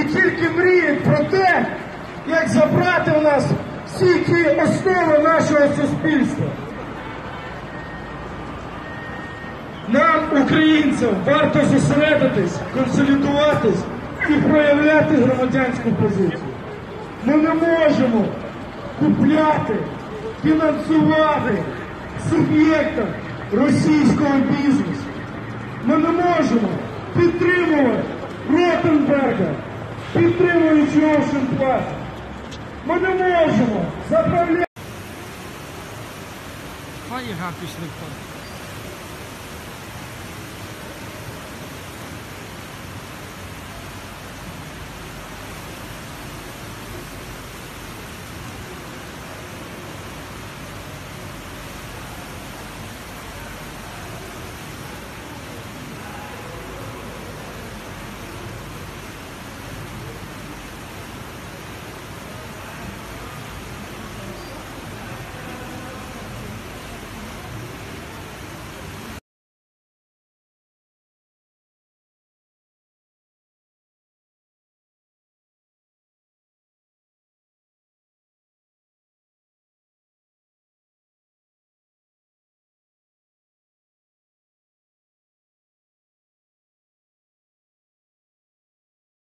і тільки мріють про те, як забрати у нас всі ті основи нашого суспільства. Нам, українцям, варто зосередитись, консолідуватись і проявляти громадянську позицію. Ми не можемо купляти, фінансувати суб'єктам російського бізнесу. Ми не можемо підтримувати підтримуючи Ocean Plus, Ми не можемо заправляти. Пані в парк.